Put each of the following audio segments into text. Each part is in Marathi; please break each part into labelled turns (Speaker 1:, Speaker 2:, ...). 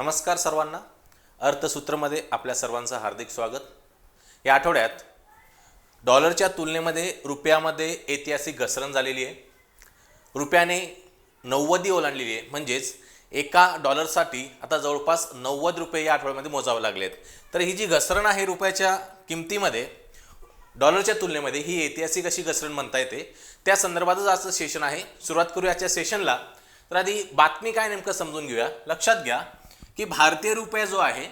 Speaker 1: नमस्कार सर्वांना. अर्थसूत्रमध्ये आपल्या सर्वांचं हार्दिक स्वागत. या आठवड्यात डॉलरच्या तुलनेमध्ये रुपयामध्ये ऐतिहासिक घसरण झालेली आहे. रुपयाने नव्वदी ओलांडलेली आहे. म्हणजेच एका डॉलरसाठी आता जवळपास नव्वद रुपये या आठवड्यामध्ये मोजावे आहेत. तर ही जी घसरण आहे रुपयाच्या किमतीमध्ये डॉलरच्या तुलनेमध्ये ही ऐतिहासिक अशी घसरण म्हणता येते. त्या संदर्भातच आजचं सेशन आहे. सुरुवात करूया आजच्या सेशनला तर आधी बातमी काय नेमकं समजून घेऊया. लक्षात घ्या. की भारतीय रुपया जो आहे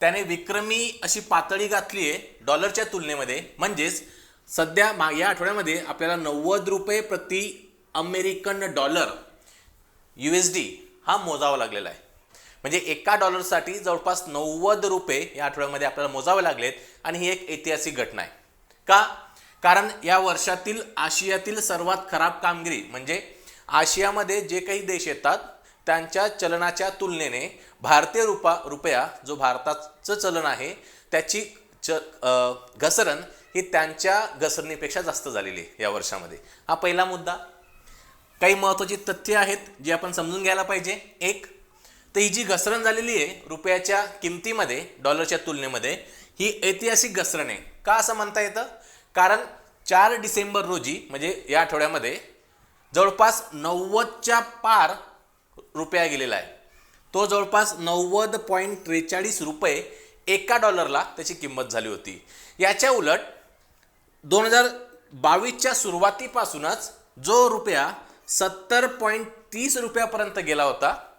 Speaker 1: त्याने विक्रमी अशी पातळी गाठली आहे डॉलरच्या तुलनेमध्ये. म्हणजेच सध्या मा या आठवड्यामध्ये आपल्याला नव्वद रुपये प्रति American dollar U S D हा मोजावा लागलेला आहे. म्हणजे एका डॉलरसाठी जवळपास नव्वद रुपये या आठवड्यामध्ये आपल्याला मोजावे लागलेत आणि ही एक ऐतिहासिक घटना आहे. का? कारण या वर्षातील आशियातील सर्वात खराब कामगिरी म्हणजे आशियामध्ये जे काही देश येतात त्यांच्या चलनाच्या तुलनेने भारतीय रुपा रुपया जो भारताचं चलन आहे त्याची च घसरण ही त्यांच्या घसरणीपेक्षा जास्त झालेली आहे या वर्षामध्ये. हा पहिला मुद्दा. काही महत्त्वाची तथ्य आहेत जी आपण समजून घ्यायला पाहिजे. एक तर ही जी घसरण झालेली आहे रुपयाच्या किमतीमध्ये डॉलरच्या तुलनेमध्ये ही ऐतिहासिक घसरण आहे. का असं म्हणता येतं? कारण चार डिसेंबर रोजी म्हणजे या आठवड्यामध्ये जवळपास नव्वदच्या पार रुपया गेलेला आहे. तो जवळपास नव्वद पॉईंट त्रेचाळीस रुपये एका डॉलरला त्याची किंमत झाली होती. याच्या उलट दोन हजार बावीसच्या सुरुवातीपासूनच जो रुपया सत्तर पॉईंट तीस रुपयापर्यंत गेला होता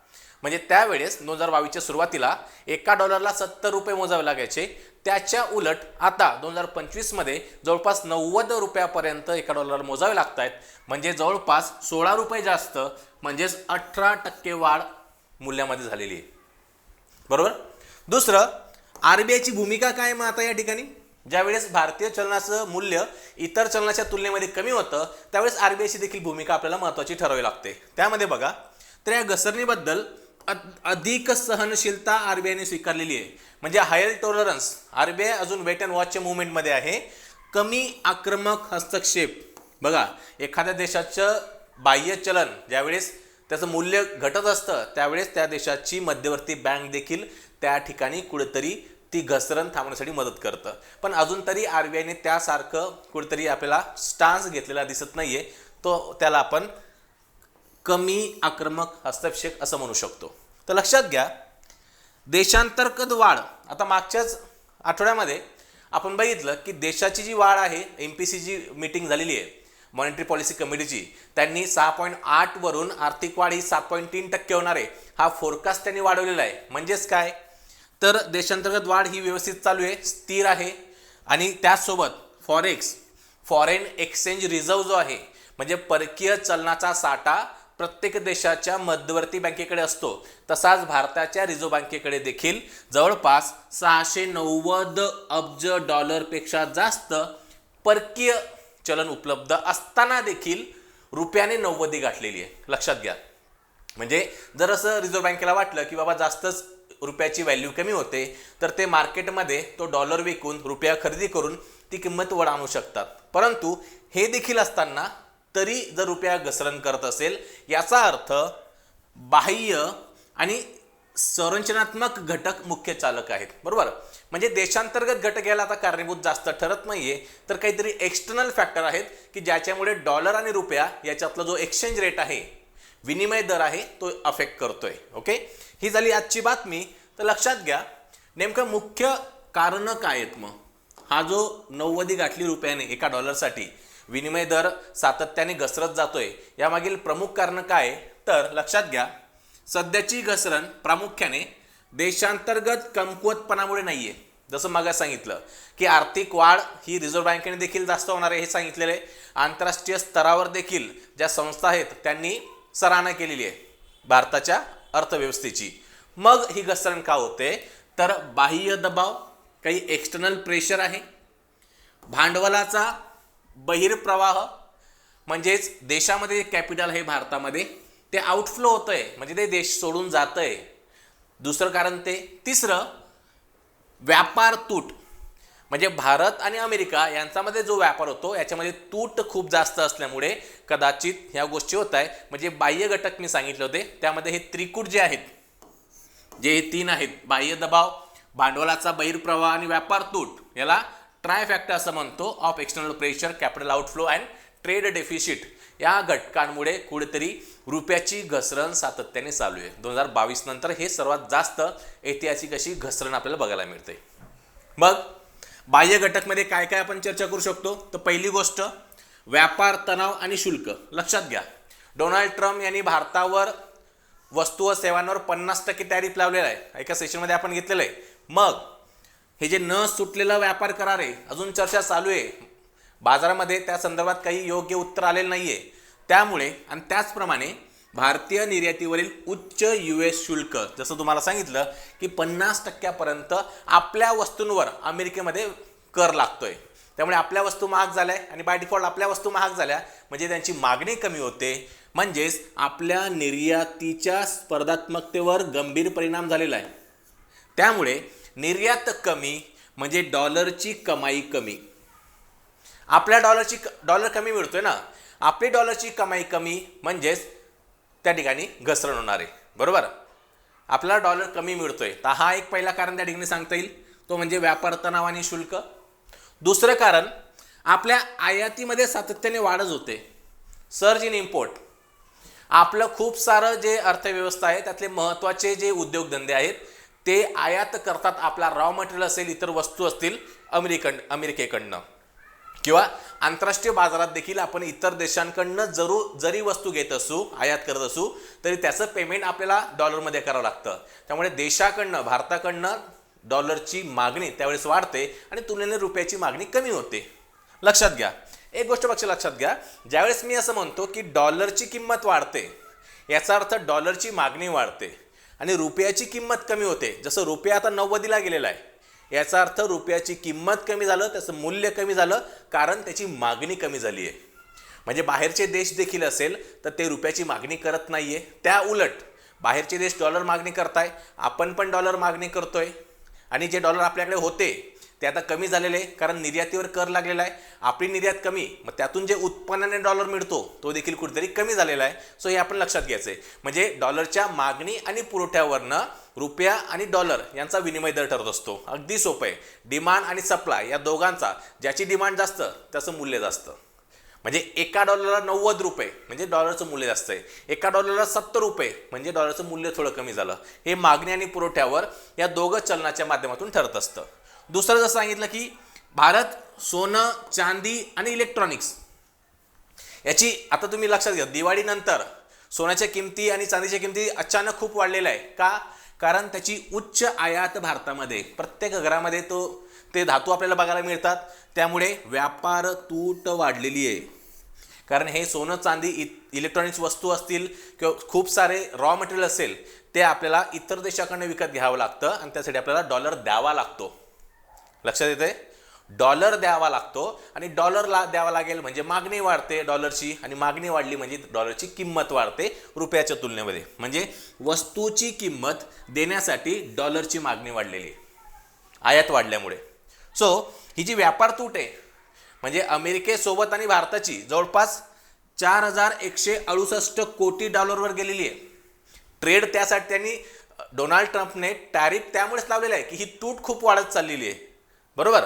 Speaker 1: म्हणजे त्यावेळेस दोन हजार बावीसच्या सुरुवातीला एका डॉलरला सत्तर रुपये मोजावे लागायचे. त्याच्या उलट आता दोन हजार पंचवीसमध्ये जवळपास नव्वद रुपयापर्यंत एका डॉलरला मोजावे लागत आहेत म्हणजे जवळपास सोळा रुपये जास्त म्हणजेच अठरा टक्के वाढ मूल्यामध्ये झालेली आहे. बरोबर? दुसरं आर बी आयची भूमिका काय मग आता या ठिकाणी? ज्यावेळेस भारतीय चलनाचं मूल्य इतर चलनाच्या तुलनेमध्ये कमी होतं त्यावेळेस आर बी आयची देखील भूमिका आपल्याला महत्त्वाची ठरवावी लागते. त्यामध्ये बघा तर या घसरणीबद्दल अधिक सहनशीलता आर बी आयने स्वीकारलेली आहे. म्हणजे higher tolerance R B I अजून वेट अँड वॉचच्या मुवमेंटमध्ये आहे. कमी आक्रमक हस्तक्षेप. बघा एखाद्या देशाचं बाह्य चलन ज्यावेळेस त्याचं मूल्य घटत असतं त्यावेळेस त्या देशाची मध्यवर्ती बँक देखील त्या ठिकाणी कुठेतरी ती घसरण थांबण्यासाठी मदत करतं. पण अजून तरी आर बी आयने त्यासारखं कुठेतरी आपल्याला स्टान्स घेतलेला दिसत नाहीये. तो त्याला आपण कमी आक्रमक हस्तक्षेप असं म्हणू शकतो. तर लक्षात घ्या देशांतर्गत वाढ. आता मागच्याच आठवड्यामध्ये आपण बघितलं की देशाची जी वाढ आहे एम पी सीची मीटिंग झालेली आहे मॉनिटरी पॉलिसी कमिटीची त्यांनी सहा पॉईंट आठवरून आर्थिक वाढ ही सात पॉईंट तीन टक्के होणार आहे. हा फोरकास्ट त्यांनी वाढवलेला आहे. म्हणजेच काय? तर देशांतर्गत वाढ ही व्यवस्थित चालू आहे स्थिर आहे. आणि त्याचसोबत फॉरेक्स फॉरेन एक्सचेंज रिझर्व जो आहे म्हणजे परकीय चलनाचा साठा प्रत्येक देशाच्या मध्यवर्ती बँकेकडे असतो. तसाच भारताच्या रिझर्व्ह बँकेकडे देखील. जवळपास सहाशे नव्वद अब्ज डॉलरपेक्षा जास्त परकीय चलन उपलब्ध असताना देखील रुपयाने नव्वदी गाठलेली आहे. लक्षात घ्या. म्हणजे जर असं रिझर्व्ह बँकेला वाटलं की बाबा जास्तच रुपयाची व्हॅल्यू कमी होते तर ते मार्केटमध्ये तो डॉलर विकून रुपया खरेदी करून ती किंमत वर आणू शकतात. परंतु हे देखील असताना तरी जर रुपया घसरण करत असेल याचा अर्थ बाह्य आणि संरचनात्मक घटक मुख्य चालक आहेत. बरोबर? म्हणजे देशांतर्गत घटक याला आता कारणीभूत जास्त ठरत नाहीये तर काहीतरी एक्सटर्नल फॅक्टर आहेत की ज्याच्यामुळे डॉलर आणि रुपया याच्यातला जो एक्सचेंज रेट आहे विनिमय दर आहे तो अफेक्ट करतोय. ओके ही झाली आजची बातमी. तर लक्षात घ्या नेमकं मुख्य कारणं काय आहेत मग? हा जो नव्वदी गाठली रुपयाने एका डॉलरसाठी विनिमय दर सातत्याने घसरत जातोय. यामागील प्रमुख कारण काय? तर लक्षात घ्या सध्याची घसरण प्रामुख्याने देशांतर्गत कमकुवतपणामुळे नाही आहे जसं मग सांगितलं की आर्थिक वाढ ही रिझर्व्ह बँकेने देखील जास्त होणार आहे हे सांगितलेलं आहे. आंतरराष्ट्रीय स्तरावर देखील ज्या संस्था आहेत त्यांनी सराहना केलेली आहे भारताच्या अर्थव्यवस्थेची. मग ही घसरण का होते? तर बाह्य दबाव काही एक्सटर्नल प्रेशर आहे. भांडवलाचा बहिर्प्रवाह म्हणजेच देशामध्ये जे कॅपिटल आहे भारतामध्ये ते आउटफ्लो आहे म्हणजे ते देश सोडून जातंय. दुसरं कारण ते. तिसरं व्यापार तूट. म्हणजे भारत आणि अमेरिका यांच्यामध्ये जो व्यापार होतो याच्यामध्ये तूट खूप जास्त असल्यामुळे कदाचित ह्या गोष्टी होत आहे म्हणजे बाह्य घटक मी सांगितले होते त्यामध्ये हे त्रिकूट जे आहेत जे हे तीन आहेत. बाह्य दबाव भांडवलाचा बहिर्प्रवाह आणि व्यापार तूट. याला ट्राय फॅक्टर असं म्हणतो. Of external pressure capital outflow and trade deficit या घटकांमुळे कुठेतरी रुपयाची घसरण सातत्याने चालू आहे. दोन हजार बावीस नंतर हे सर्वात जास्त ऐतिहासिक अशी घसरण आपल्याला बघायला मिळते. मग बाह्य घटकमध्ये काय काय आपण चर्चा करू शकतो? तर पहिली गोष्ट व्यापार तणाव आणि शुल्क. लक्षात घ्या. डोनाल्ड ट्रम्प यांनी भारतावर वस्तू व सेवांवर पन्नास टक्के टॅरिफ लावलेला आहे. एका सेशनमध्ये आपण घेतलेलं आहे. मग हे जे न सुटलेला व्यापार करार आहे अजून चर्चा चालू आहे. बाजारामध्ये त्या संदर्भात काही योग्य उत्तर आलेलं नाही आहे त्यामुळे आणि त्याचप्रमाणे भारतीय निर्यातीवरील उच्च यू एस शुल्क जसं तुम्हाला सांगितलं की पन्नास टक्क्यापर्यंत आपल्या वस्तूंवर अमेरिकेमध्ये कर लागतोय. त्यामुळे आपल्या वस्तू महाग झाल्या आणि बाय डिफॉल्ट आपल्या वस्तू महाग झाल्या म्हणजे त्यांची मागणी कमी होते. म्हणजेच आपल्या निर्यातीच्या स्पर्धात्मकतेवर गंभीर परिणाम झालेला आहे. त्यामुळे निर्यात कमी म्हणजे डॉलरची कमाई कमी. आपल्या डॉलरची डॉलर कमी मिळतोय ना? आपली डॉलरची कमाई कमी म्हणजेच त्या ठिकाणी घसरण होणार आहे. बरोबर? आपला डॉलर कमी मिळतोय. तर हा एक पहिला कारण त्या ठिकाणी सांगता येईल. तो म्हणजे व्यापार तणाव आणि शुल्क. दुसरं कारण आपल्या आयातीमध्ये सातत्याने वाढच होते. सर्ज इन इम्पोर्ट आपलं खूप सारं जे अर्थव्यवस्था आहे त्यातले महत्त्वाचे जे उद्योगधंदे आहेत ते आयात करतात आपला रॉ मटेरियल असेल इतर वस्तू असतील अमेरिकन अमेरिकेकडनं. किंवा आंतरराष्ट्रीय बाजारात देखील आपण इतर देशांकडनं जरूर जरी वस्तू घेत असू आयात करत असू तरी त्याचं पेमेंट आपल्याला डॉलरमध्ये करावं लागतं. त्यामुळे देशाकडनं भारताकडनं डॉलरची मागणी त्यावेळेस वाढते आणि तुलनेने रुपयाची मागणी कमी होते. लक्षात घ्या. एक गोष्ट पक्ष लक्षात घ्या. ज्यावेळेस मी असं म्हणतो की डॉलरची किंमत वाढते याचा अर्थ डॉलरची मागणी वाढते. आणि रुपयाची किंमत कमी होते. जसं रुपया आता नव्वदीला गेलेला आहे. याचा अर्थ रुपयाची किंमत कमी झालं त्याचं मूल्य कमी झालं कारण त्याची मागणी कमी झाली आहे. म्हणजे बाहेरचे देश देखील असेल तर ते रुपयाची मागणी करत नाही आहे त्या उलट बाहेरचे देश डॉलर मागणी करताय आपण पण डॉलर मागणी करतोय. आणि जे डॉलर आपल्याकडे होते ते आता कमी झालेले आहे कारण निर्यातीवर कर लागलेला आहे. आपली निर्यात कमी मग त्यातून जे उत्पन्नाने डॉलर मिळतो तो देखील कुठेतरी कमी झालेला आहे. सो हे आपण लक्षात घ्यायचं आहे म्हणजे डॉलरच्या मागणी आणि पुरवठ्यावरनं रुपया आणि डॉलर यांचा विनिमय दर ठरत असतो. अगदी सोपं आहे. डिमांड आणि सप्लाय या दोघांचा ज्याची डिमांड जास्त त्याचं मूल्य जास्त. म्हणजे एका डॉलरला नव्वद रुपये म्हणजे डॉलरचं मूल्य जास्त आहे. एका डॉलरला सत्तर रुपये म्हणजे डॉलरचं मूल्य थोडं कमी झालं. हे मागणी आणि पुरवठ्यावर या दोघं चलनाच्या माध्यमातून ठरत असतं. दुसरं जसं सांगितलं की भारत सोनं चांदी आणि इलेक्ट्रॉनिक्स याची आता तुम्ही लक्षात घ्या दिवाळीनंतर सोन्याच्या किमती आणि चांदीच्या किमती अचानक खूप वाढलेल्या आहे का? कारण त्याची उच्च आयात भारतामध्ये. प्रत्येक घरामध्ये तो ते धातू आपल्याला बघायला मिळतात. त्यामुळे व्यापार तूट वाढलेली आहे. कारण हे सोनं चांदी इ इलेक्ट्रॉनिक्स वस्तू असतील किंवा खूप सारे रॉ मटेरियल असेल ते आपल्याला इतर देशाकडनं विकत घ्यावं लागतं आणि त्यासाठी आपल्याला डॉलर द्यावा लागतो. लक्षात येते डॉलर द्यावा लागतो आणि डॉलरला द्यावा लागेल म्हणजे मागणी वाढते डॉलरची आणि मागणी वाढली म्हणजे डॉलरची किंमत वाढते रुपयाच्या तुलनेमध्ये. म्हणजे वस्तूची किंमत देण्यासाठी डॉलरची मागणी वाढलेली आहे. आयात वाढल्यामुळे. सो ही जी व्यापार तूट आहे म्हणजे अमेरिकेसोबत आणि भारताची जवळपास चार हजार एकशे अडुसष्ट कोटी डॉलरवर गेलेली आहे. ट्रेड त्यासाठी त्यांनी डोनाल्ड ट्रम्पने टॅरिफ त्यामुळेच लावलेलं आहे की ही तूट खूप वाढत चाललेली आहे. बरोबर?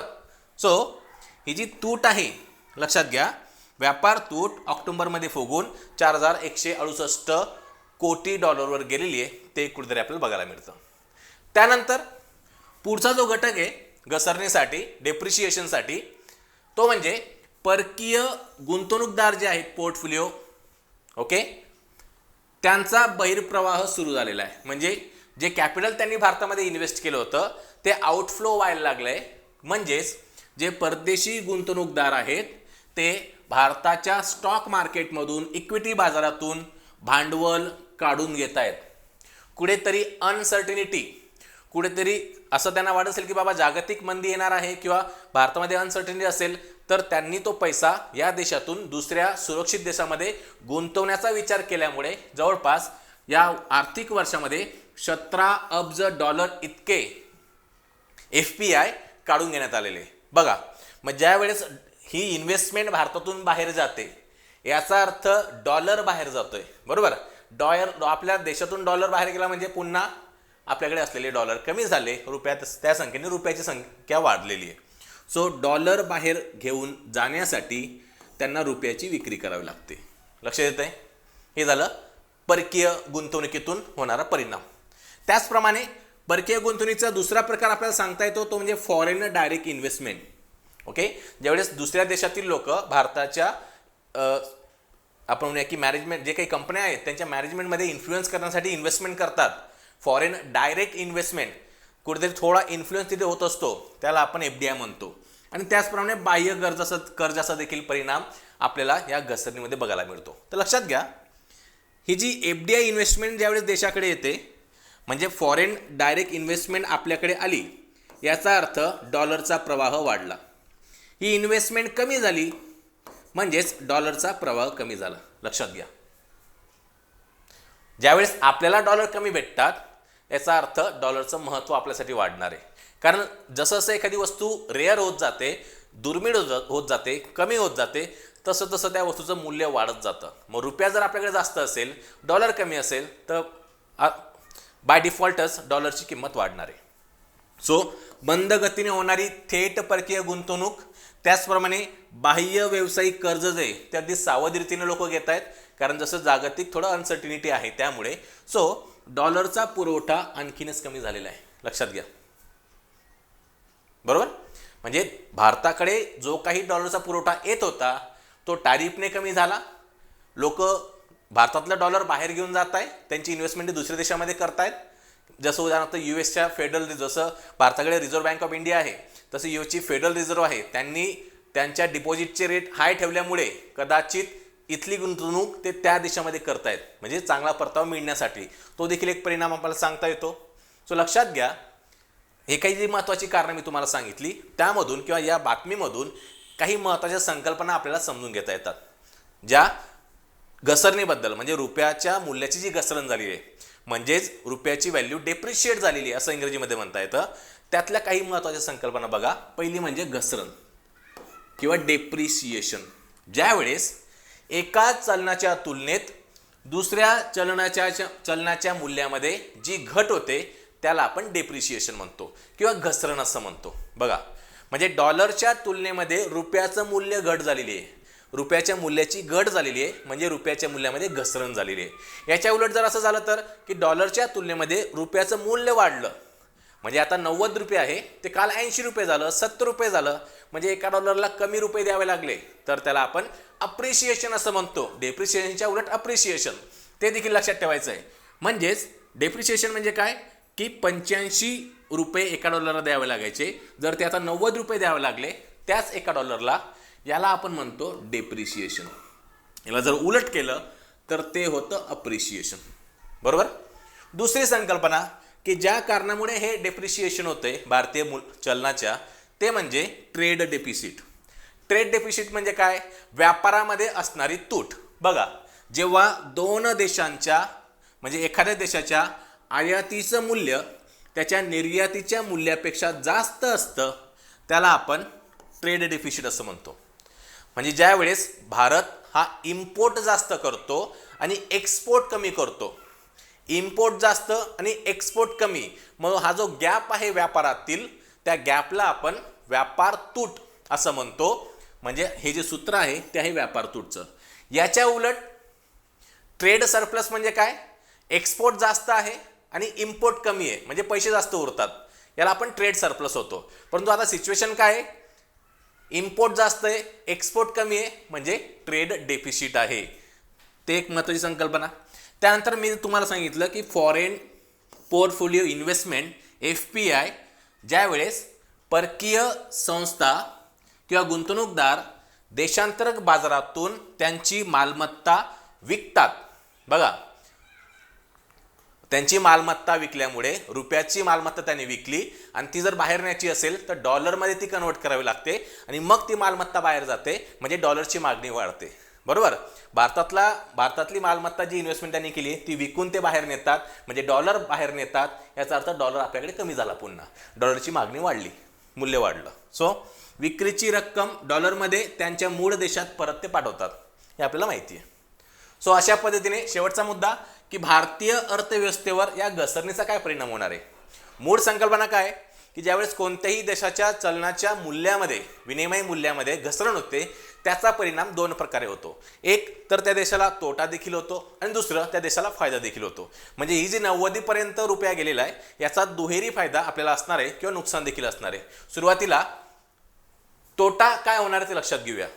Speaker 1: सो ही जी तूट आहे लक्षात घ्या व्यापार तूट ऑक्टोबरमध्ये फुगून चार हजार एकशे अडुसष्ट कोटी डॉलरवर गेलेली आहे ते कुठेतरी आपल्याला बघायला मिळतं. त्यानंतर पुढचा जो घटक आहे घसरणीसाठी डेप्रिशिएशनसाठी तो म्हणजे परकीय गुंतवणूकदार जे आहेत पोर्टफोलिओ ओके त्यांचा बहिर्प्रवाह सुरू झालेला आहे. म्हणजे जे कॅपिटल त्यांनी भारतामध्ये इन्व्हेस्ट केलं होतं ते आउटफ्लो व्हायला लागलं आहे म्हणजेच जे परदेशी गुंतवणूकदार आहेत ते भारताच्या स्टॉक मार्केटमधून इक्विटी बाजारातून भांडवल काढून घेत आहेत कुठेतरी अनसर्टिनिटी कुठेतरी असं त्यांना वाटत असेल की बाबा जागतिक मंदी येणार आहे किंवा भारतामध्ये अनसर्टिनिटी असेल तर त्यांनी तो पैसा या देशातून दुसऱ्या सुरक्षित देशामध्ये गुंतवण्याचा विचार केल्यामुळे जवळपास या आर्थिक वर्षामध्ये सतरा अब्ज डॉलर इतके एफ पी आय काढून घेण्यात आलेले बघा मग ज्या वेळेस ही इन्व्हेस्टमेंट भारतातून बाहेर जाते याचा अर्थ डॉलर बाहेर जातोय. बरोबर? डॉलर आपल्या देशातून डॉलर बाहेर गेला म्हणजे पुन्हा आपल्याकडे असलेले डॉलर कमी झाले रुपयात त्या संख्येने रुपयाची संख्या वाढलेली आहे. सो डॉलर बाहेर घेऊन जाण्यासाठी त्यांना रुपयाची विक्री करावी लागते. लक्ष येत आहे? हे झालं परकीय गुंतवणुकीतून होणारा परिणाम. त्याचप्रमाणे परकीय गुंतवणुकीचा दुसरा प्रकार आपल्याला सांगता येतो तो म्हणजे फॉरेन डायरेक्ट इन्व्हेस्टमेंट ओके ज्यावेळेस दुसऱ्या देशातील लोक भारताच्या आपण म्हणूया की मॅनेजमेंट जे काही कंपन्या आहेत त्यांच्या मॅनेजमेंटमध्ये इन्फ्लुएन्स करण्यासाठी इन्व्हेस्टमेंट करतात. फॉरेन डायरेक्ट इन्व्हेस्टमेंट कुठेतरी थोडा इन्फ्लुएन्स तिथे होत असतो त्याला आपण एफ डी आय म्हणतो. आणि त्याचप्रमाणे बाह्य कर्जाचा कर्जाचा देखील परिणाम आपल्याला या घसरणीमध्ये बघायला मिळतो. तर लक्षात घ्या ही जी एफ डी आय इन्व्हेस्टमेंट ज्यावेळेस देशाकडे येते म्हणजे फॉरेन डायरेक्ट इन्व्हेस्टमेंट आपल्याकडे आली याचा अर्थ डॉलरचा प्रवाह वाढला. ही इन्व्हेस्टमेंट कमी झाली म्हणजेच डॉलरचा प्रवाह कमी झाला. लक्षात घ्या. ज्यावेळेस आपल्याला डॉलर कमी भेटतात याचा अर्थ डॉलरचं महत्त्व आपल्यासाठी वाढणार आहे. कारण जसं जसं एखादी वस्तू रेअर होत जाते दुर्मिळ होत होत जाते कमी होत जाते तसं तसं त्या वस्तूचं मूल्य वाढत जातं. मग रुपया जर आपल्याकडे जास्त असेल डॉलर कमी असेल तर बाय डिफॉल्टच डॉलरची किंमत वाढणार आहे. सो मंद गतीने होणारी थेट परकीय गुंतवणूक त्याचप्रमाणे बाह्य व्यावसायिक कर्ज जे आहे, ते अगदी सावध लोक घेत आहेत कारण जसं जागतिक थोडं अनसर्टिनिटी आहे त्यामुळे. सो डॉलरचा पुरवठा आणखीनच कमी झालेला आहे. लक्षात घ्या. बरोबर? म्हणजे भारताकडे जो काही डॉलरचा पुरवठा येत होता तो टॅरिफने कमी झाला. लोक भारतातलं डॉलर बाहेर घेऊन जात आहे त्यांची इन्व्हेस्टमेंट दुसऱ्या देशामध्ये करतायत. जसं उदाहरणार्थ यू एसच्या फेडरल जसं भारताकडे रिझर्व्ह बँक ऑफ इंडिया आहे तसं यू एसची फेडरल रिझर्व्ह आहे. त्यांनी त्यांच्या डिपॉझिटचे रेट हाय ठेवल्यामुळे कदाचित इथली गुंतवणूक ते त्या देशामध्ये करतायत. म्हणजे चांगला परतावा मिळण्यासाठी. तो देखील एक परिणाम आपल्याला सांगता येतो. सो लक्षात घ्या हे काही जी महत्त्वाची कारणं मी तुम्हाला सांगितली त्यामधून किंवा या बातमीमधून काही महत्त्वाच्या संकल्पना आपल्याला समजून घेता येतात. ज्या घसरणीबद्दल म्हणजे रुपयाच्या मूल्याची जी घसरण झालेली आहे म्हणजेच रुपयाची व्हॅल्यू डेप्रिशिएट झालेली आहे असं इंग्रजीमध्ये म्हणता येतं. त्यातल्या काही महत्त्वाच्या संकल्पना बघा. पहिली म्हणजे घसरण किंवा डेप्रिसिएशन ज्यावेळेस एका चलनाच्या तुलनेत दुसऱ्या चलनाच्या चलनाच्या मूल्यामध्ये जी घट होते त्याला आपण डेप्रिशिएशन म्हणतो किंवा घसरण असं म्हणतो. बघा म्हणजे डॉलरच्या तुलनेमध्ये रुपयाचं मूल्य घट झालेली आहे. रुपयाच्या मूल्याची घट झालेली आहे. म्हणजे रुपयाच्या मूल्यामध्ये घसरण झालेली आहे. याच्या उलट जर असं झालं तर की डॉलरच्या तुलनेमध्ये रुपयाचं मूल्य वाढलं. म्हणजे आता नव्वद रुपये आहे ते काल ऐंशी रुपये झालं सत्तर रुपये झालं. म्हणजे एका डॉलरला कमी रुपये द्यावे लागले. तर त्याला आपण अप्रिशिएशन असं म्हणतो. डेप्रिशिएशनच्या उलट अप्रिशिएशन ते देखील लक्षात ठेवायचं आहे. म्हणजेच डेप्रिशिएशन म्हणजे काय? की पंच्याऐंशी रुपये एका डॉलरला द्यावे लागायचे. जर ते आता नव्वद रुपये द्यावे लागले त्याच एका डॉलरला याला आपण म्हणतो डेप्रिशिएशन याला जर उलट केलं तर ते होतं अप्रिशिएशन बरोबर? दुसरी संकल्पना की ज्या कारणामुळे हे डेप्रिशिएशन होते भारतीय मूल चलनाच्या ते म्हणजे ट्रेड डेपिसिट ट्रेड डेपिसिट म्हणजे काय? व्यापारामध्ये असणारी तूट. बघा जेव्हा दोन देशांच्या म्हणजे एखाद्या देशाच्या आयातीचं मूल्य त्याच्या निर्यातीच्या मूल्यापेक्षा जास्त असतं त्याला आपण ट्रेड डेफिसिट असं म्हणतो. म्हणजे ज्या वेळेस भारत हा इम्पोर्ट जास्त करतो आणि एक्सपोर्ट कमी करतो. इम्पोर्ट जास्त आणि एक्सपोर्ट कमी. मग हा जो गॅप आहे व्यापारातील त्या गॅपला आपण व्यापार तूट असं म्हणतो. म्हणजे हे जे सूत्र आहे ते आहे व्यापार तूटचं. याच्या उलट ट्रेड सरप्लस म्हणजे काय? एक्सपोर्ट जास्त आहे आणि इम्पोर्ट कमी आहे. म्हणजे पैसे जास्त उरतात. याला आपण ट्रेड सरप्लस होतो. परंतु आता सिच्युएशन काय आहे? इम्पोर्ट जास्त आहे एक्सपोर्ट कमी आहे म्हणजे ट्रेड डेफिशिट आहे. ते एक महत्त्वाची संकल्पना. त्यानंतर मी तुम्हाला सांगितलं की foreign portfolio investment F P I ज्यावेळेस परकीय संस्था किंवा गुंतवणूकदार देशांतर्गत बाजारातून त्यांची मालमत्ता विकतात. बघा त्यांची मालमत्ता विकल्यामुळे रुपयाची मालमत्ता त्यांनी विकली आणि ती जर बाहेर न्यायची असेल तर डॉलरमध्ये ती कन्वर्ट करावी लागते आणि मग ती मालमत्ता बाहेर जाते म्हणजे डॉलरची मागणी वाढते. बरोबर? भारतातला भारतातली मालमत्ता जी इन्व्हेस्टमेंट त्यांनी केली ती विकून ते बाहेर नेतात म्हणजे डॉलर बाहेर नेतात याचा अर्थ डॉलर आपल्याकडे कमी झाला पुन्हा. डॉलरची मागणी वाढली मूल्य वाढलं. सो विक्रीची रक्कम डॉलरमध्ये त्यांच्या मूळ देशात परत ते पाठवतात हे आपल्याला माहिती आहे. सो अशा पद्धतीने शेवटचा मुद्दा की भारतीय अर्थव्यवस्थेवर या घसरणीचा काय परिणाम होणार आहे? मूळ संकल्पना काय? की ज्यावेळेस कोणत्याही देशाच्या चलनाच्या मूल्यामध्ये विनिमय मूल्यामध्ये घसरण होते त्याचा परिणाम दोन प्रकारे होतो. एक तर त्या देशाला तोटा देखील होतो आणि दुसरं त्या देशाला फायदा देखील होतो. म्हणजे ही जी नव्वदीपर्यंत रुपया गेलेला आहे याचा दुहेरी फायदा आपल्याला असणार आहे किंवा नुकसान देखील असणार आहे. सुरुवातीला तोटा काय होणार आहे ते लक्षात घेऊया.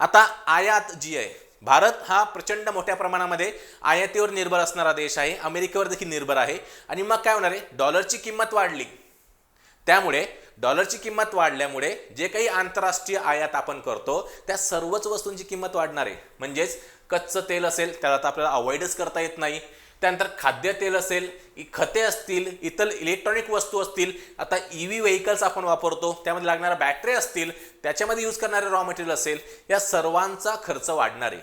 Speaker 1: आता आयात जी आहे भारत हा प्रचंड मोठ्या प्रमाणामध्ये आयातीवर निर्भर असणारा देश आहे अमेरिकेवर देखील निर्भर आहे. आणि मग काय होणार आहे? डॉलरची किंमत वाढली. त्यामुळे डॉलरची किंमत वाढल्यामुळे जे काही आंतरराष्ट्रीय आयात आपण करतो त्या सर्वच वस्तूंची किंमत वाढणार आहे. म्हणजेच कच्चं तेल असेल त्याला तर आपल्याला अवॉइडच करता येत नाही. त्यानंतर खाद्यतेल असेल खते असतील इतर इलेक्ट्रॉनिक वस्तू असतील आता ई व्ही व्हेकल्स आपण वापरतो त्यामध्ये लागणाऱ्या बॅटरी असतील त्याच्यामध्ये यूज करणारे रॉ मटेरियल असेल या सर्वांचा खर्च वाढणार आहे.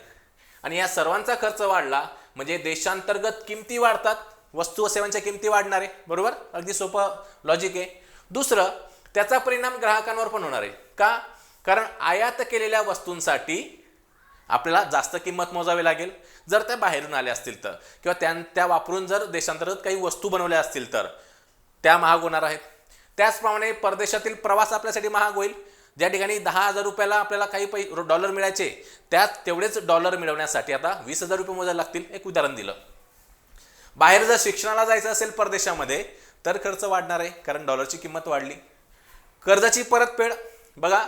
Speaker 1: आणि या सर्वांचा खर्च वाढला म्हणजे देशांतर्गत किमती वाढतात वस्तू व सेवांच्या किमती वाढणार आहे. बरोबर? अगदी सोपं लॉजिक आहे. दुसरं त्याचा परिणाम ग्राहकांवर पण होणार आहे. का? कारण आयात केलेल्या वस्तूंसाठी आपल्याला जास्त किंमत मोजावी लागेल. जर त्या बाहेरून आल्या असतील तर. किंवा त्या त्या वापरून जर देशांतर्गत काही वस्तू बनवल्या असतील तर. त्या महाग होणार आहेत. त्याचप्रमाणे परदेशातील प्रवास आपल्यासाठी महाग होईल. ज्या ठिकाणी दहा हजार रुपयाला आपल्याला काही पै डॉलर मिळायचे त्यात तेवढेच डॉलर मिळवण्यासाठी आता वीस हजार रुपये मोजायला लागतील. एक उदाहरण दिलं. बाहेर जर शिक्षणाला जायचं असेल परदेशामध्ये तर खर्च वाढणार आहे कारण डॉलरची किंमत वाढली. कर्जाची परतफेड. बघा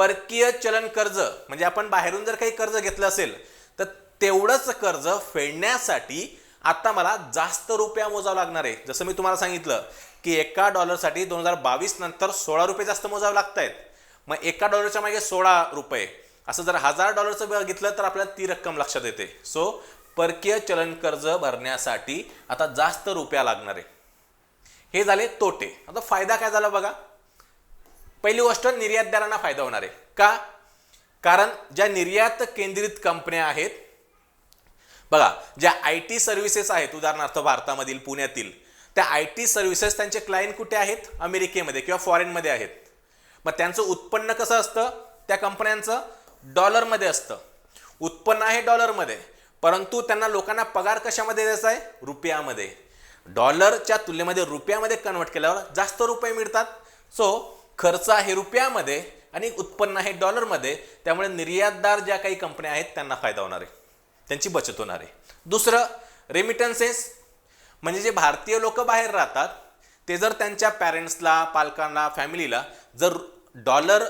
Speaker 1: परकीय चलन कर्ज म्हणजे आपण बाहेरून जर काही कर्ज घेतलं असेल तर तेवढंच कर्ज फेडण्यासाठी आता मला जास्त रुपया मोजावं लागणार आहे. जसं मी तुम्हाला सांगितलं की एका डॉलरसाठी दोन हजार बावीस नंतर सोळा रुपये जास्त मोजावे लागत आहेत मग एका डॉलरच्या मागे सोळा रुपये असं जर हजार डॉलरचं बघितलं तर आपल्याला ती रक्कम लक्षात येते. सो परकीय चलन कर्ज भरण्यासाठी आता जास्त रुपया लागणार आहे. हे झाले तोटे. आता फायदा काय झाला बघा? पहिली गोष्ट निर्यातदारांना फायदा होणार आहे. का? कारण ज्या निर्यात केंद्रित कंपन्या आहेत बघा ज्या आय टी सर्व्हिसेस आहेत उदाहरणार्थ भारतामधील पुण्यातील त्या आय टी सर्व्हिसेस त्यांचे क्लायंट कुठे आहेत? अमेरिकेमध्ये किंवा फॉरेनमध्ये आहेत. मग त्यांचं उत्पन्न कसं असतं? त्या कंपन्यांचं डॉलरमध्ये असतं. उत्पन्न आहे डॉलरमध्ये परंतु त्यांना लोकांना पगार कशामध्ये द्यायचा आहे? रुपयामध्ये. डॉलरच्या तुलनेमध्ये रुपयामध्ये कन्वर्ट केल्यावर जास्त रुपये मिळतात. सो खर्च आहे रुपयामध्ये आणि उत्पन्न आहे डॉलरमध्ये त्यामुळे निर्यातदार ज्या काही कंपन्या आहेत त्यांना फायदा होणार आहे. त्यांची बचत होणार आहे. दुसरं रेमिटन्सेस म्हणजे जे भारतीय लोक बाहेर राहतात ते जर त्यांच्या पॅरेंट्सला पालकांना फॅमिलीला जर डॉलर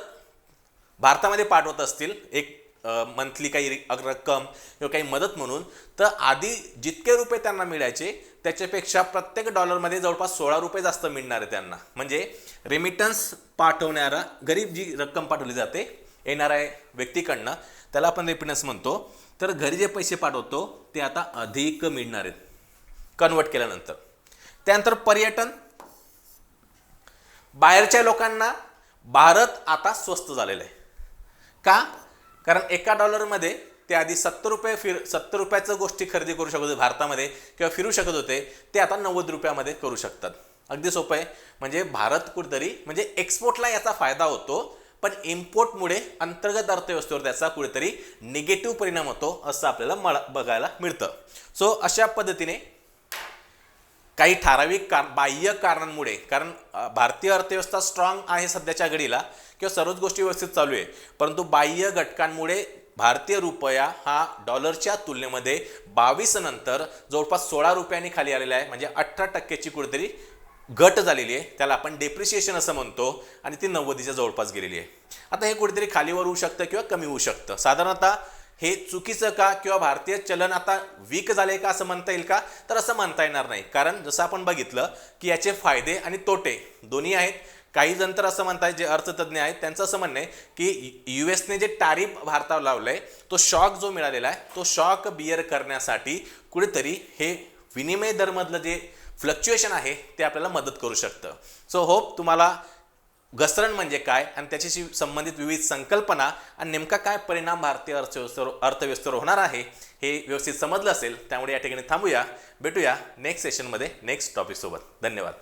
Speaker 1: भारतामध्ये पाठवत असतील एक मंथली काही रक्कम किंवा काही मदत म्हणून तर आधी जितके रुपये त्यांना मिळायचे त्याच्यापेक्षा प्रत्येक डॉलरमध्ये जवळपास सोळा रुपये जास्त मिळणार आहे त्यांना. म्हणजे रेमिटन्स पाठवणारा गरीब जी रक्कम पाठवली जाते येणाऱ्या व्यक्तीकडनं त्याला आपण रेमिटन्स म्हणतो. तर घरी जे पैसे पाठवतो ते आता अधिक मिळणार आहेत कन्वर्ट केल्यानंतर. त्यानंतर पर्यटन. बाहेरच्या लोकांना भारत आता स्वस्त झालेलं आहे. का? कारण एका डॉलरमध्ये ते आधी सत्तर रुपये फिर सत्तर रुपयाचं गोष्टी खरेदी करू शकत होते भारतामध्ये किंवा फिरू शकत होते ते आता नव्वद रुपयामध्ये करू शकतात. अगदी सोपं आहे. म्हणजे भारत कुठेतरी म्हणजे एक्सपोर्टला याचा फायदा होतो पण इम्पोर्टमुळे अंतर्गत अर्थव्यवस्थेवर त्याचा कुठेतरी निगेटिव्ह परिणाम होतो असं आपल्याला मळ बघायला मिळतं. सो अशा पद्धतीने काही ठराविक कार बाह्य कारणांमुळे कारण भारतीय अर्थव्यवस्था स्ट्रॉंग आहे सध्याच्या घडीला किंवा सर्वच गोष्टी व्यवस्थित चालू आहे. परंतु बाह्य घटकांमुळे भारतीय रुपया हा डॉलरच्या तुलनेमध्ये बावीस नंतर जवळपास सोळा रुपयांनी खाली आलेला आहे. म्हणजे अठरा टक्क्याची कुठेतरी घट झालेली आहे. त्याला आपण डेप्रिशिएशन असं म्हणतो आणि ती नव्वदीच्या जवळपास गेलेली आहे. आता हे कुठेतरी खालीवर होऊ शकतं किंवा कमी होऊ शकतं. साधारणतः हे चुकीचं का किंवा भारतीय चलन आता वीक झाले का असं म्हणता येईल का? तर असं म्हणता येणार नाही. कारण जसं आपण बघितलं की याचे फायदे आणि तोटे दोन्ही आहेत. काही जण तर असं म्हणतात जे अर्थतज्ञ आहेत त्यांचं असं म्हणणं आहे की यू एसने जे टॅरिफ भारतावर लावलंय तो शॉक जो मिळालेला आहे तो शॉक बिअर करण्यासाठी कुठेतरी हे विनिमय दरमधलं जे फ्लक्च्युएशन आहे ते आपल्याला मदत करू शकतं. सो होप तुम्हाला घसरण म्हणजे काय? आणि त्याच्याशी संबंधित विविध संकल्पना आणि नेमका काय परिणाम भारतीय अर्थव्यवस्थेवर अर्थव्यवस्थेवर होणार आहे हे व्यवस्थित समजलं असेल त्यामुळे या ठिकाणी थांबूया. भेटूया नेक्स्ट सेशनमध्ये नेक्स्ट टॉपिकसोबत धन्यवाद.